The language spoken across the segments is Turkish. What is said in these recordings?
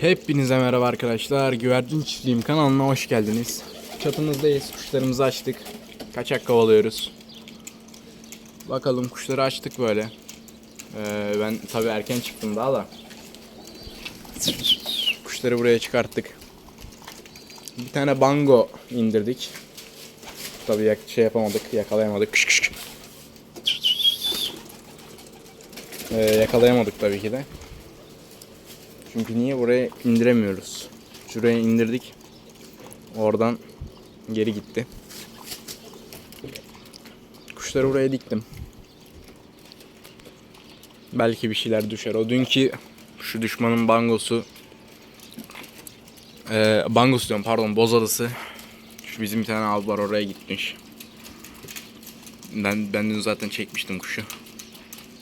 Hepinize merhaba arkadaşlar. Güvercin Çiftliğim kanalına hoş geldiniz. Çatımızdayız. Kuşlarımızı açtık. Kaçak kovalıyoruz. Bakalım kuşları açtık böyle. Ee, ben tabii erken çıktım daha da. Kuşları buraya çıkarttık. Bir tane bango indirdik. Tabii yak- şey yapamadık, yakalayamadık. Kış kış. Ee, yakalayamadık tabii ki de. Çünkü niye buraya indiremiyoruz? Şuraya indirdik. Oradan geri gitti. Kuşları buraya diktim. Belki bir şeyler düşer. O dünkü şu düşmanın bangosu ee, bangos diyorum pardon bozalısı. Şu bizim bir tane abi var oraya gitmiş. Ben, ben dün zaten çekmiştim kuşu.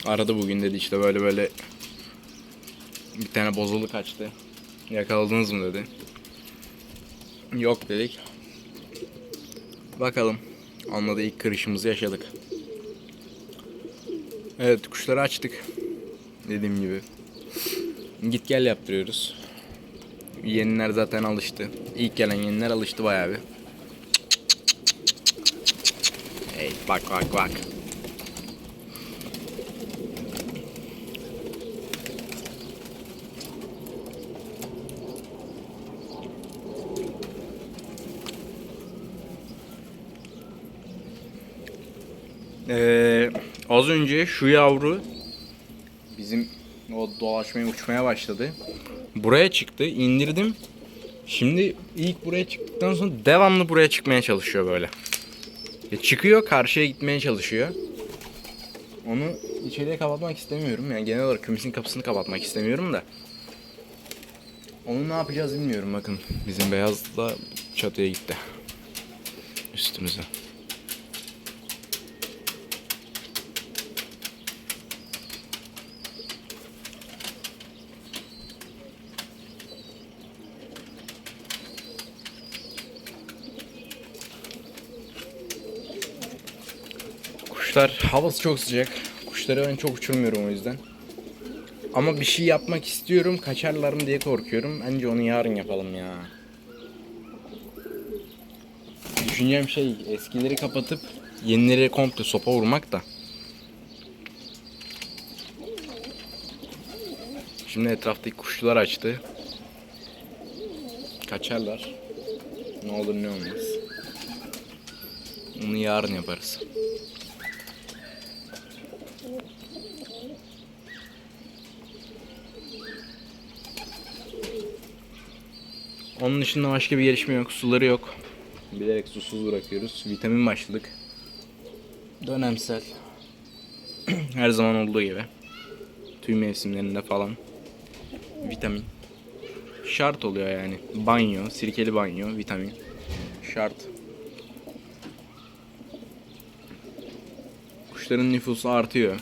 Aradı bugün dedi işte böyle böyle bir tane bozulu kaçtı. Yakaladınız mı dedi. Yok dedik. Bakalım. Onunla da ilk kırışımızı yaşadık. Evet kuşları açtık. Dediğim gibi. Git gel yaptırıyoruz. Yeniler zaten alıştı. İlk gelen yeniler alıştı bayağı bir. Hey bak bak bak. Ee, az önce şu yavru bizim o dolaşmaya uçmaya başladı. Buraya çıktı, indirdim. Şimdi ilk buraya çıktıktan sonra devamlı buraya çıkmaya çalışıyor böyle. Ya çıkıyor, karşıya gitmeye çalışıyor. Onu içeriye kapatmak istemiyorum. Yani genel olarak kümesin kapısını kapatmak istemiyorum da. Onu ne yapacağız bilmiyorum bakın. Bizim beyaz da çatıya gitti. Üstümüze. Kuşlar havası çok sıcak. Kuşları ben çok uçurmuyorum o yüzden. Ama bir şey yapmak istiyorum. Kaçarlar mı diye korkuyorum. Bence onu yarın yapalım ya. Düşüneceğim şey eskileri kapatıp yenileri komple sopa vurmak da. Şimdi etraftaki kuşlar açtı. Kaçarlar. Ne olur ne olmaz. Onu yarın yaparız. Onun dışında başka bir gelişme yok. Suları yok. Bilerek susuz bırakıyoruz. Vitamin başladık. Dönemsel. Her zaman olduğu gibi. Tüy mevsimlerinde falan. Vitamin. Şart oluyor yani. Banyo, sirkeli banyo, vitamin. Şart. Kuşların nüfusu artıyor.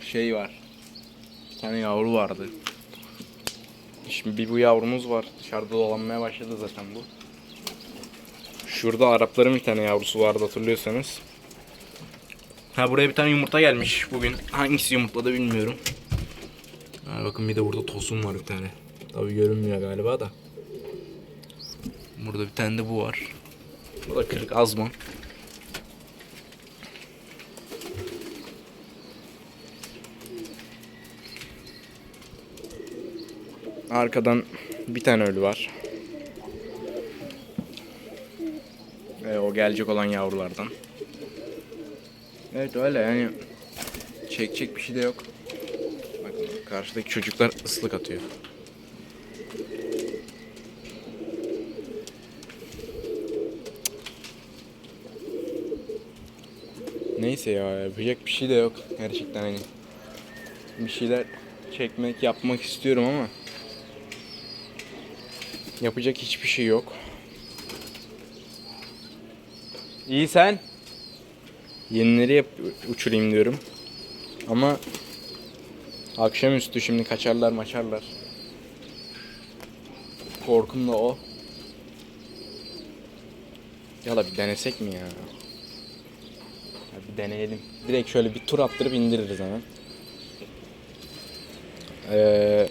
Şey var. Bir tane yavru vardı. Şimdi bir bu yavrumuz var. Dışarıda dolanmaya başladı zaten bu. Şurada Arapların bir tane yavrusu vardı hatırlıyorsanız. Ha buraya bir tane yumurta gelmiş bugün. Hangisi yumurtladı bilmiyorum. Ha, bakın bir de burada tosun var bir tane. Tabi görünmüyor galiba da. Burada bir tane de bu var. Bu da kırık azman. Arkadan bir tane ölü var. Ve o gelecek olan yavrulardan. Evet öyle yani çekecek bir şey de yok. Bakın karşıdaki çocuklar ıslık atıyor. Neyse ya yapacak bir şey de yok gerçekten hani. Bir şeyler çekmek, yapmak istiyorum ama yapacak hiçbir şey yok. İyi sen? Yenileri yap uçurayım diyorum. Ama akşamüstü şimdi kaçarlar maçarlar. Korkum da o. Ya da bir denesek mi ya? ya bir deneyelim. Direkt şöyle bir tur attırıp indiririz hemen. Ee,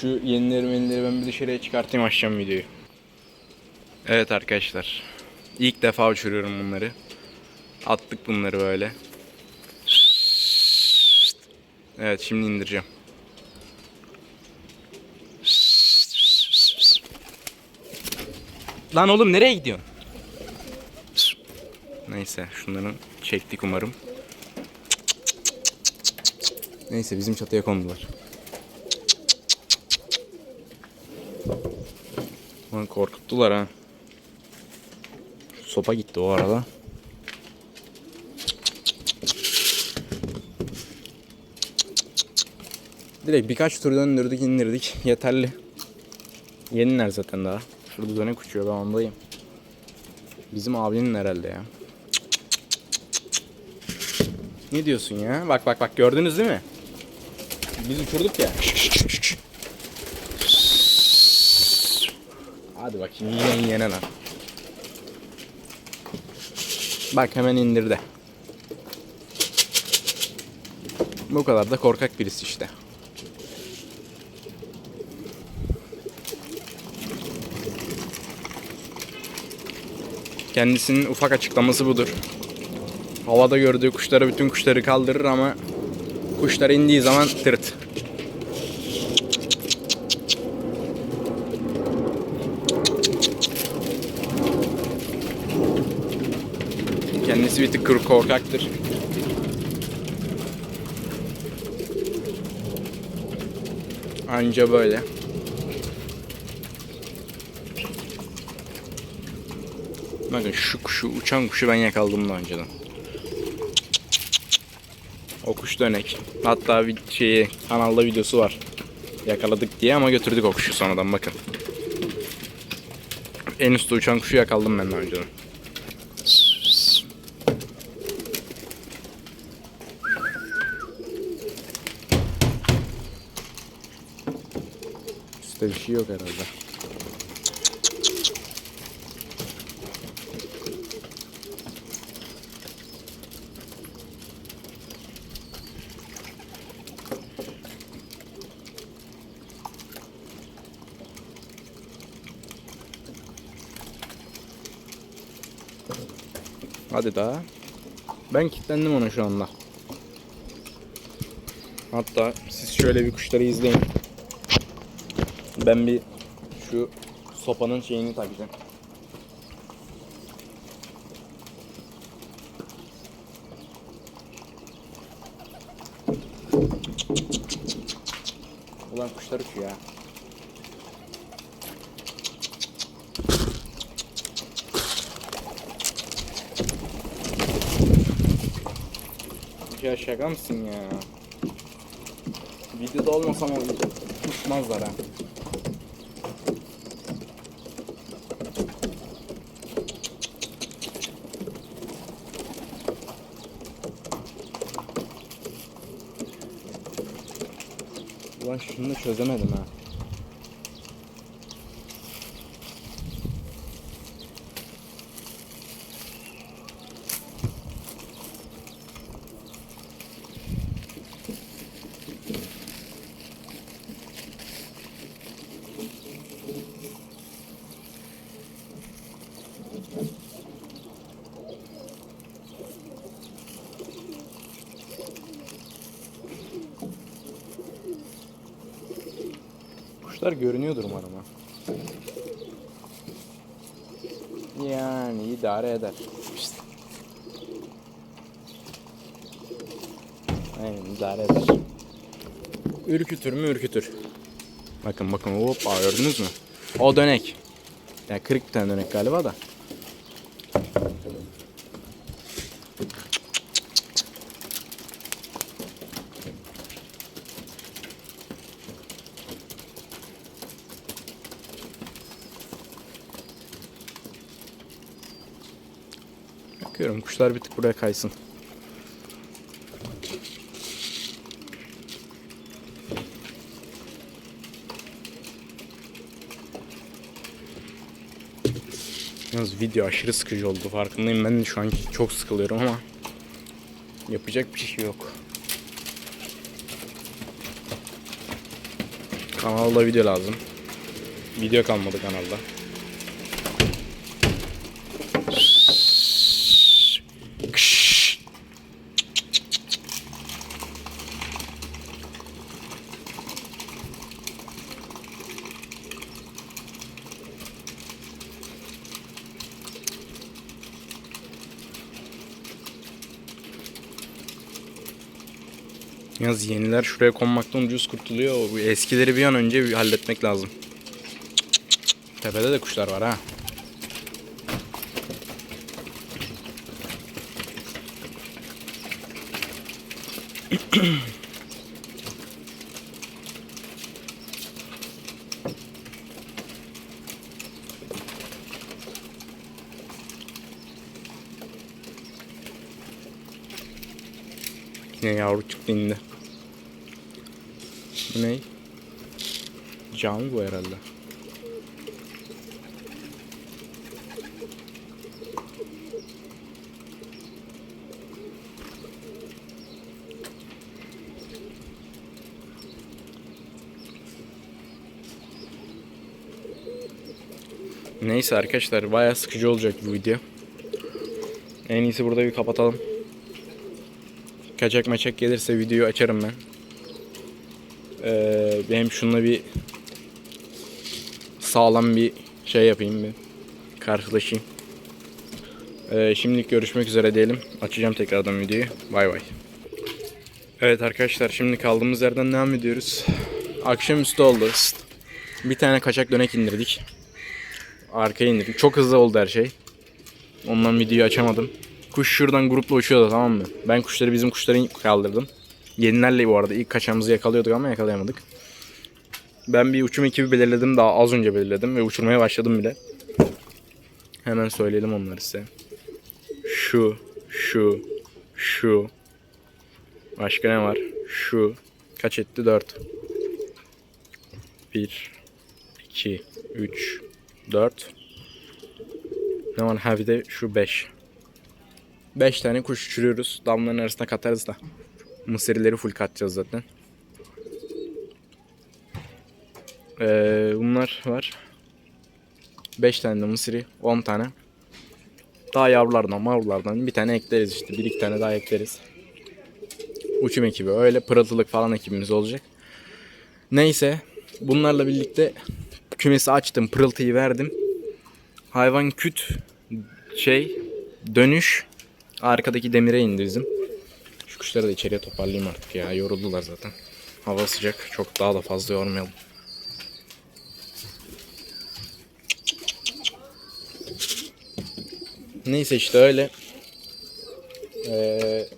şu yenileri menileri ben bir dışarıya çıkartayım açacağım videoyu. Evet arkadaşlar. İlk defa uçuruyorum bunları. Attık bunları böyle. Evet şimdi indireceğim. Lan oğlum nereye gidiyorsun? Neyse şunların çektik umarım. Neyse bizim çatıya kondular. Lan korkuttular ha. Sopa gitti o arada. Direkt birkaç tur döndürdük indirdik. Yeterli. Yeniler zaten daha. Şurada dönek uçuyor ben ondayım. Bizim abinin herhalde ya. Ne diyorsun ya? Bak bak bak gördünüz değil mi? Biz uçurduk ya. Hadi bakayım yine yene lan. Bak hemen indirdi. Bu kadar da korkak birisi işte. Kendisinin ufak açıklaması budur. Havada gördüğü kuşları bütün kuşları kaldırır ama kuşlar indiği zaman tırt. Bir tık korkaktır. Anca böyle. Bakın şu kuşu, uçan kuşu ben yakaladım daha önceden. O kuş dönek. Hatta bir şeyi kanalda videosu var. Yakaladık diye ama götürdük o kuşu sonradan bakın. En üstte uçan kuşu yakaladım ben daha önceden. Üstte bir şey yok herhalde. Hadi daha. Ben kilitlendim ona şu anda. Hatta siz şöyle bir kuşları izleyin. Ben bir şu sopanın şeyini takacağım. Ulan kuşlar uçuyor ya. Ya şaka mısın ya? Videoda olmasam olur. Uçmazlar ha. Ulan şunu da çözemedim ha. Kuşlar görünüyordur umarım. Yani idare eder. İşte. Aynen idare eder. Ürkütür mü ürkütür. Bakın bakın hoppa gördünüz mü? O dönek. Yani kırık bir tane dönek galiba da. Bakıyorum kuşlar bir tık buraya kaysın. Yalnız video aşırı sıkıcı oldu farkındayım. Ben de şu an çok sıkılıyorum ama yapacak bir şey yok. Kanalda video lazım. Video kalmadı kanalda. Yalnız yeniler şuraya konmaktan ucuz kurtuluyor. Bu eskileri bir an önce bir halletmek lazım. Tepede de kuşlar var ha. Yine yavru çıktı indi. Bu ne? Cami herhalde. Neyse arkadaşlar bayağı sıkıcı olacak bu video. En iyisi burada bir kapatalım. Kaçak maçak gelirse videoyu açarım ben. Ee, benim şununla bir sağlam bir şey yapayım bir karşılaşayım. Ee, şimdilik görüşmek üzere diyelim. Açacağım tekrardan videoyu. Bay bay. Evet arkadaşlar şimdi kaldığımız yerden devam ediyoruz. Akşamüstü oldu. Bir tane kaçak dönek indirdik. Arkaya indirdik. Çok hızlı oldu her şey. Ondan videoyu açamadım. Kuş şuradan grupla uçuyordu tamam mı? Ben kuşları bizim kuşları kaldırdım. Yenilerle bu arada ilk kaçağımızı yakalıyorduk ama yakalayamadık. Ben bir uçum ekibi belirledim daha az önce belirledim ve uçurmaya başladım bile. Hemen söyleyelim onları size. Şu, şu, şu. Başka ne var? Şu. Kaç etti? 4. 1, 2, 3, 4. Ne var? Ha bir de şu 5. 5 tane kuş uçuruyoruz. Damların arasına katarız da. Mısırları full katacağız zaten. Ee, bunlar var. 5 tane de mısırı, 10 tane. Daha yavrulardan, mavrulardan bir tane ekleriz işte. Bir iki tane daha ekleriz. Uçum ekibi öyle pırıltılık falan ekibimiz olacak. Neyse bunlarla birlikte kümesi açtım, pırıltıyı verdim. Hayvan küt şey dönüş arkadaki demire indi bizim. Şu kuşları da içeriye toparlayayım artık ya. Yoruldular zaten. Hava sıcak. Çok daha da fazla yormayalım. Neyse işte öyle. Ee,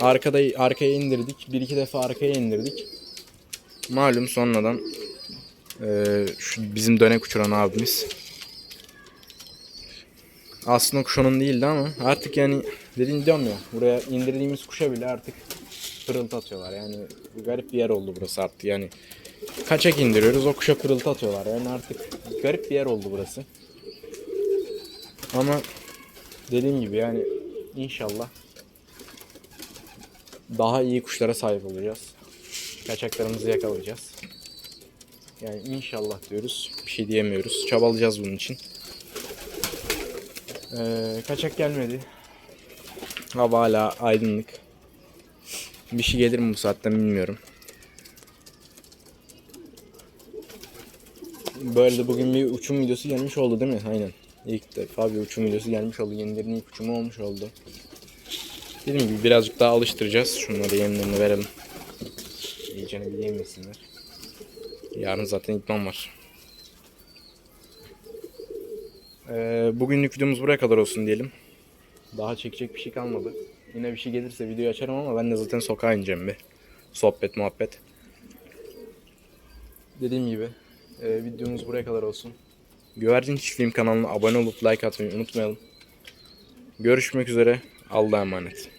arkada arkaya indirdik. Bir iki defa arkaya indirdik. Malum sonradan ee, şu bizim dönek uçuran abimiz aslında kuş onun değildi ama artık yani dediğim diyorum ya buraya indirdiğimiz kuşa bile artık pırıltı atıyorlar. Yani garip bir yer oldu burası artık. Yani kaçak indiriyoruz o kuşa pırıltı atıyorlar. Yani artık garip bir yer oldu burası. Ama dediğim gibi yani inşallah daha iyi kuşlara sahip olacağız. Kaçaklarımızı yakalayacağız. Yani inşallah diyoruz bir şey diyemiyoruz. Çabalayacağız bunun için. Ee, kaçak gelmedi. Hava hala aydınlık. Bir şey gelir mi bu saatten bilmiyorum. Böyle de bugün bir uçum videosu gelmiş oldu değil mi? Aynen. İlk defa bir uçum videosu gelmiş oldu. Yenilerin ilk uçumu olmuş oldu. Dediğim gibi birazcık daha alıştıracağız. Şunları yemlerini verelim. İyicene bir yemesinler. Yarın zaten idman var. Ee, bugünlük videomuz buraya kadar olsun diyelim. Daha çekecek bir şey kalmadı. Yine bir şey gelirse videoyu açarım ama ben de zaten sokağa ineceğim bir. Sohbet muhabbet. Dediğim gibi e, videomuz buraya kadar olsun. Güvercin Çiftliğim kanalına abone olup like atmayı unutmayalım. Görüşmek üzere. Allah'a emanet.